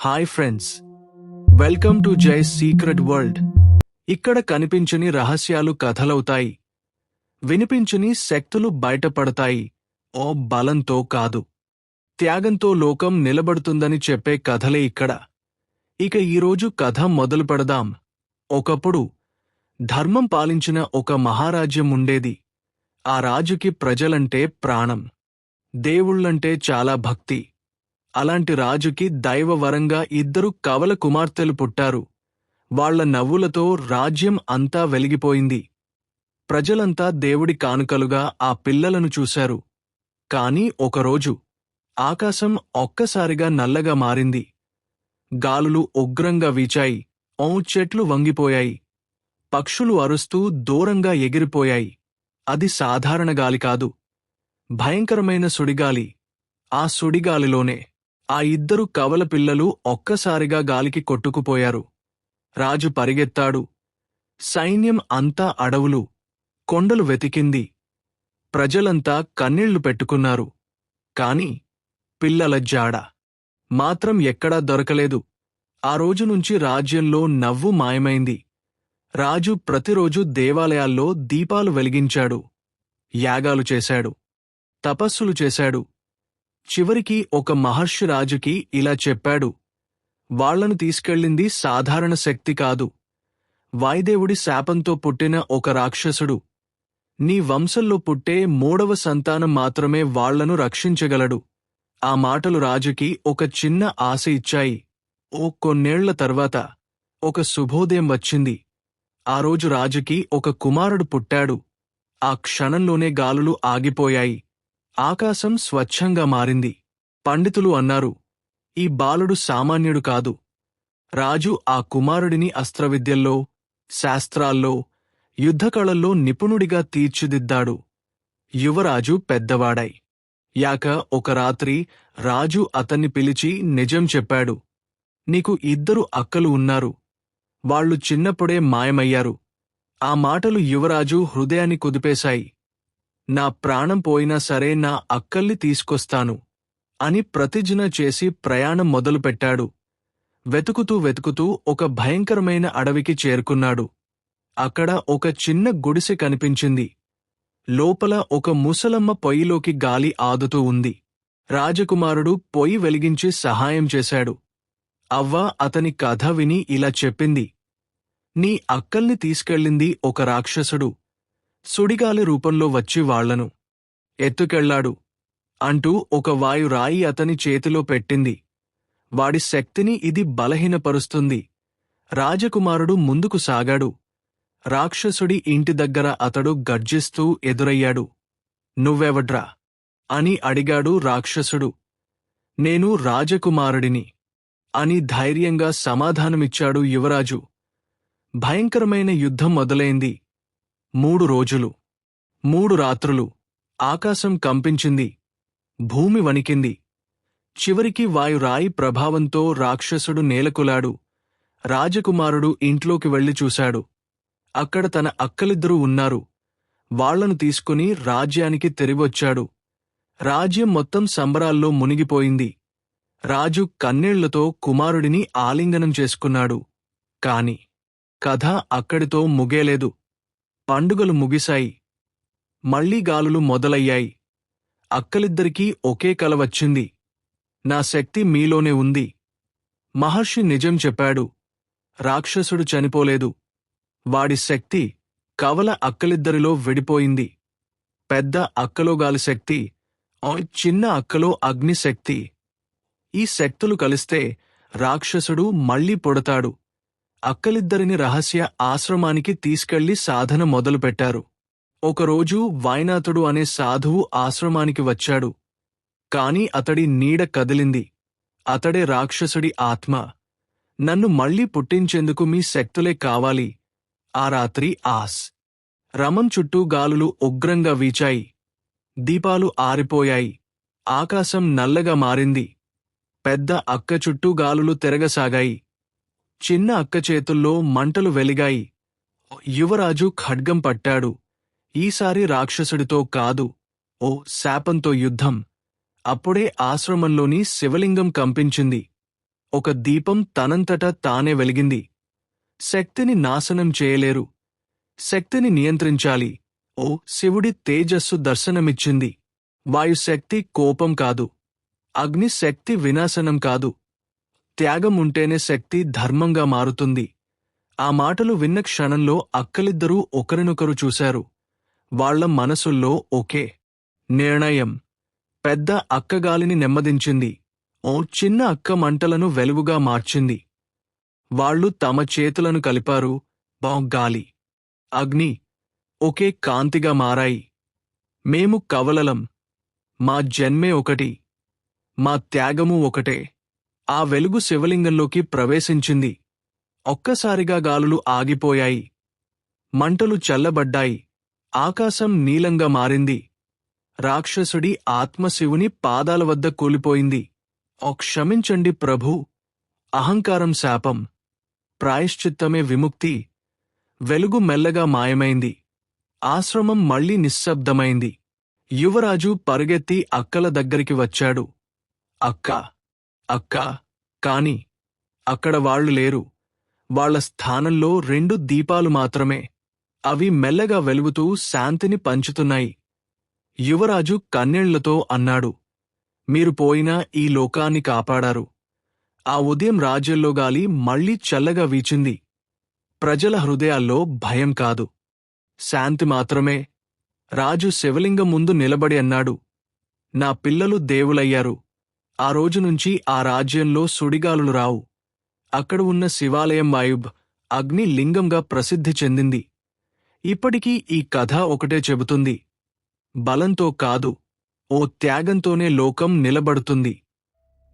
Hi friends welcome to Jai secret world ఇక్కడ కనిపించని రహస్యాలు కథలవుతాయి. వినిపించని శక్తులు బయటపడతాయి. ఓ బలంతో కాదు. త్యాగంతో లోకం నిలబడుతుందని చెప్పే కథలే ఇక్కడ. ఇక ఈరోజు కథ మొదలు పెడదాం. ఒకప్పుడు ధర్మం పాలించిన ఒక మహారాజ్యం ఉండేది. ఆ రాజుకి ప్రజలంటే ప్రాణం. దేవుళ్ళంటే చాలా భక్తి. అలాంటి రాజుకి దైవవరంగా ఇద్దరు కవల కుమార్తెలు పుట్టారు. వాళ్ళ నవ్వులతో రాజ్యం అంతా వెలిగిపోయింది. ప్రజలంతా దేవుడి కానుకలుగా ఆ పిల్లలను చూశారు. కాని ఒకరోజు ఆకాశం ఒక్కసారిగా నల్లగా మారింది. గాలులు ఉగ్రంగా వీచాయి. ఓ చెట్లు వంగిపోయాయి. పక్షులు అరుస్తూ దూరంగా ఎగిరిపోయాయి. అది సాధారణ గాలి కాదు. భయంకరమైన సుడిగాలి. ఆ సుడిగాలిలోనే ఆ ఇద్దరు కవల పిల్లలు ఒక్కసారిగా గాలికి కొట్టుకుపోయారు. రాజు పరిగెత్తాడు. సైన్యం అంతా అడవులు. కొండలు వెతికింది. ప్రజలంతా కన్నీళ్ళు పెట్టుకున్నారు. కాని పిల్లల జాడ మాత్రం ఎక్కడా దొరకలేదు. ఆ రోజు నుంచి రాజ్యంలో నవ్వు మాయమైంది. రాజు ప్రతిరోజు దేవాలయాల్లో దీపాలు వెలిగించాడు. యాగాలు చేశాడు. తపస్సులు చేశాడు. చివరికి ఒక మహర్షి రాజుకి ఇలా చెప్పాడు. వాళ్ళను తీసుకెళ్ళింది సాధారణ శక్తి కాదు. వాయుదేవుడి శాపంతో పుట్టిన ఒక రాక్షసుడు. నీ వంశంలో పుట్టే మూడవ సంతానం మాత్రమే వాళ్ళను రక్షించగలడు. ఆ మాటలు రాజుకి ఒక చిన్న ఆశ ఇచ్చాయి. ఓ కొన్నేళ్ళ తర్వాత ఒక శుభోదయం వచ్చింది. ఆ రోజు రాజుకి ఒక కుమారుడు పుట్టాడు. ఆ క్షణంలోనే గాలులు ఆగిపోయాయి. ఆకాశం స్వచ్ఛంగా మారింది. పండితులు అన్నారు ఈ బాలుడు సామాన్యుడు కాదు. రాజు ఆ కుమారుడిని అస్త్రవిద్యల్లో శాస్త్రాల్లో యుద్ధకళల్లో నిపుణుడిగా తీర్చిదిద్దాడు. యువరాజు పెద్దవాడై. యాక ఒక రాత్రి రాజు అతన్ని పిలిచి నిజం చెప్పాడు. నీకు ఇద్దరు అక్కలు ఉన్నారు. వాళ్ళు చిన్నప్పుడే మాయమయ్యారు. ఆ మాటలు యువరాజు హృదయాన్ని కుదిపేశాయి. నా ప్రాణం పోయినా సరే నా అక్కల్ని తీసుకొస్తాను అని ప్రతిజ్ఞ చేసి ప్రయాణం మొదలుపెట్టాడు. వెతుకుతూ వెతుకుతూ ఒక భయంకరమైన అడవికి చేరుకున్నాడు. అక్కడ ఒక చిన్న గుడిసె కనిపించింది. లోపల ఒక ముసలమ్మ పొయ్యిలోకి గాలి ఆదుతూ ఉంది. రాజకుమారుడు పొయ్యి వెలిగించి సహాయం చేశాడు. అవ్వ అతని కథ విని ఇలా చెప్పింది. నీ అక్కల్ని తీసుకెళ్ళింది ఒక రాక్షసుడు. సుడిగాలి రూపంలో వచ్చి వాళ్ళను. ఎత్తుకెళ్ళాడు అంటూ ఒక వాయురాయి అతని చేతిలో పెట్టింది. వాడి శక్తిని ఇది బలహీనపరుస్తుంది. రాజకుమారుడు ముందుకు సాగాడు. రాక్షసుడి ఇంటి దగ్గర అతడు గర్జిస్తూ ఎదురయ్యాడు. నువ్వెవడ్రా? అని అడిగాడు రాక్షసుడు. నేను రాజకుమారుడిని అని ధైర్యంగా సమాధానమిచ్చాడు యువరాజు. భయంకరమైన యుద్ధం మొదలైంది. మూడు రోజులు మూడు రాత్రులు ఆకాశం కంపించింది భూమి వణికింది. చివరికి వాయురాయి ప్రభావంతో రాక్షసుడు నేలకులాడు. రాజకుమారుడు ఇంట్లోకి వెళ్ళి చూశాడు. అక్కడ తన అక్కలిద్దరూ ఉన్నారు. వాళ్ళను తీసుకుని రాజ్యానికి తిరిగొచ్చాడు. రాజ్యం మొత్తం సంబరాల్లో మునిగిపోయింది. రాజు కన్నీళ్ళతో కుమారుడిని ఆలింగనం చేసుకున్నాడు. కాని కథ అక్కడితో ముగేలేదు. పండుగలు ముగిశాయి. మళ్ళీ గాలులు మొదలయ్యాయి. అక్కలిద్దరికీ ఒకే కల వచ్చింది. నా శక్తి మీలోనే ఉంది. మహర్షి నిజం చెప్పాడు. రాక్షసుడు చనిపోలేదు. వాడి శక్తి కవల అక్కలిద్దరిలో విడిపోయింది. పెద్ద అక్కలో గాలి శక్తి చిన్న అక్కలో అగ్నిశక్తి ఈ శక్తులు కలిస్తే రాక్షసుడు మళ్ళీ పుడతాడు. అక్కలిద్దరిని రహస్య ఆశ్రమానికి తీసుకెళ్ళి సాధన మొదలుపెట్టారు. ఒకరోజు వాయినాథుడు అనే సాధువు ఆశ్రమానికి వచ్చాడు. కాని అతడి నీడ కదిలింది. అతడే రాక్షసుడి ఆత్మ. నన్ను మళ్ళీ పుట్టించేందుకు మీ శక్తులే కావాలి. ఆ రాత్రి ఆస్. రమం చుట్టూ గాలులు ఉగ్రంగా వీచాయి. దీపాలు ఆరిపోయాయి. ఆకాశం నల్లగా మారింది. పెద్ద అక్క చుట్టూ గాలులు తిరగసాగాయి. చిన్న అక్క చేతుల్లో మంటలు వెలిగాయి. యువరాజు ఖడ్గం పట్టాడు. ఈసారి రాక్షసుడితో కాదు ఓ శాపంతో యుద్ధం. అప్పుడే ఆశ్రమంలోని శివలింగం కంపించింది. ఒక దీపం తనంతట తానే వెలిగింది. శక్తిని నాశనం చేయలేరు. శక్తిని నియంత్రించాలి. ఓ శివుడి తేజస్సు దర్శనమిచ్చింది. వాయుశక్తి కోపం కాదు. అగ్నిశక్తి వినాశనం కాదు. త్యాగం ఉంటేనే శక్తి ధర్మంగా మారుతుంది. ఆ మాటలు విన్న క్షణంలో అక్కలిద్దరూ ఒకరినొకరు చూశారు. వాళ్ళ మనసుల్లో ఒకే నిర్ణయం. పెద్ద అక్కగాలిని నెమ్మదించింది. ఓ చిన్న అక్క మంటలను వెలుగుగా మార్చింది. వాళ్ళు తమ చేతులను కలిపారు. బాగ్గాలి. అగ్ని ఒకే కాంతిగా మారాయి. మేము కవలలం. మా జన్మే ఒకటి. మా త్యాగము ఒకటే. ఆ వెలుగు శివలింగంలోకి ప్రవేశించింది. ఒక్కసారిగా గాలులు ఆగిపోయాయి. మంటలు చల్లబడ్డాయి. ఆకాశం నీలంగా మారింది. రాక్షసుడి ఆత్మశివుని పాదాల వద్ద కూలిపోయింది. ఓ క్షమించండి ప్రభూ. అహంకారం శాపం. ప్రాయశ్చిత్తమే విముక్తి. వెలుగు మెల్లగా మాయమైంది. ఆశ్రమం మళ్ళీ నిశ్శబ్దమైంది. యువరాజు పరుగెత్తి అక్కల దగ్గరికి వచ్చాడు. అక్కా అక్కా కాని అక్కడ వాళ్ళు లేరు. వాళ్ళ స్థానంలో రెండు దీపాలు మాత్రమే. అవి మెల్లగా వెలుగుతూ శాంతిని పంచుతున్నాయి. యువరాజు కన్నీళ్ళతో అన్నాడు మీరు పోయినా ఈ లోకాన్ని కాపాడారు. ఆ ఉదయం రాజ్యంలో గాలి మళ్ళీ చల్లగా వీచింది. ప్రజల హృదయాల్లో భయం కాదు. శాంతి మాత్రమే. రాజు శివలింగం ముందు నిలబడి అన్నాడు నా పిల్లలు దేవులయ్యారు. ఆ రోజు నుంచి ఆ రాజ్యంలో సుడిగాలులు రావు. అక్కడ ఉన్న శివాలయం వాయుబ్ అగ్ని లింగంగా ప్రసిద్ధి చెందింది. ఇప్పటికీ ఈ కథ ఒకటే చెబుతుంది. బలంతో కాదు ఓ త్యాగంతోనే లోకం నిలబడుతుంది.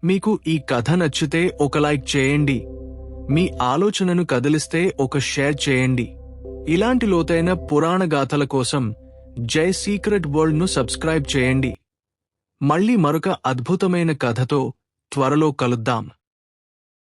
మీకు ఈ కథ నచ్చితే ఒక లైక్ చేయండి. మీ ఆలోచనను కదిలిస్తే ఒక షేర్ చేయండి. ఇలాంటి లోతైన పురాణ గాథల కోసం జై సీక్రెట్ వరల్డ్ను సబ్స్క్రైబ్ చేయండి. మళ్ళీ మరొక అద్భుతమైన కథతో త్వరలో కలుద్దాం.